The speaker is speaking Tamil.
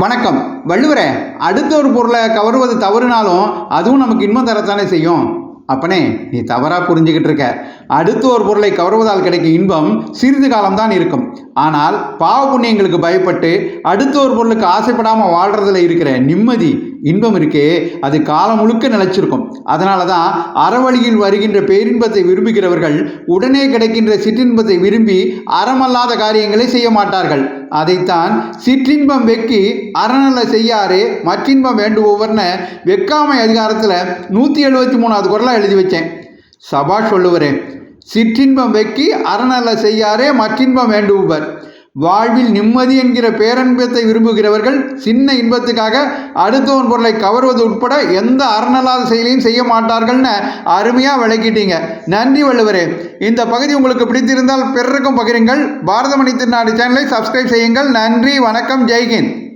வணக்கம். வள்ளுவரே அடுத்த ஒரு பொருளை கவருவது தவறுனாலும் அதுவும் நமக்கு இன்பம் தரத்தானே செய்யும். அப்பனே நீ தவறாக புரிஞ்சுக்கிட்டு இருக்க. அடுத்த ஒரு பொருளை கவருவதால் கிடைக்கும் இன்பம் சிறிது காலம்தான் இருக்கும். ஆனால் பாவ புண்ணியங்களுக்கு பயப்பட்டு அடுத்த ஒரு பொருளுக்கு ஆசைப்படாமல் வாழ்கிறதுல இருக்கிற நிம்மதி இன்பம் இருக்கே அது காலம் முழுக்க நிலைச்சிருக்கும். அதனால தான் அறவழியில் வருகின்ற பேரின்பத்தை விரும்புகிறவர்கள் உடனே கிடைக்கின்ற சிற்றின்பத்தை விரும்பி அறமல்லாத காரியங்களை செய்ய மாட்டார்கள். அதைத்தான் சிற்றின்பம் வெக்கி அறநல செய்யாரே மற்றின்பம் வேண்டுபவர்னு வெக்காமை அதிகாரத்தில் நூற்றி எழுபத்தி மூணாவது குரலாக எழுதி வச்சேன். சபாஷ் சொல்லுவரே சிற்றின்பம் வெக்கி அறநல செய்யாரே மற்றின்பம் வேண்டுபவர். வாழ்வில் நிம்மதி என்கிற பேரன்பத்தை விரும்புகிறவர்கள் சின்ன இன்பத்துக்காக அடுத்தவன் பொருளை கவர்வது உட்பட எந்த அறநல்லாத செயலையும் செய்ய மாட்டார்கள்னு அருமையாக விளக்கிட்டீங்க. நன்றி வள்ளுவரே. இந்த பகுதி உங்களுக்கு பிடித்திருந்தால் பிறருக்கும் பகிருங்கள். பாரத மணி திருநாடு சேனலை சப்ஸ்கிரைப் செய்யுங்கள். நன்றி வணக்கம் ஜெய்ஹிந்த்.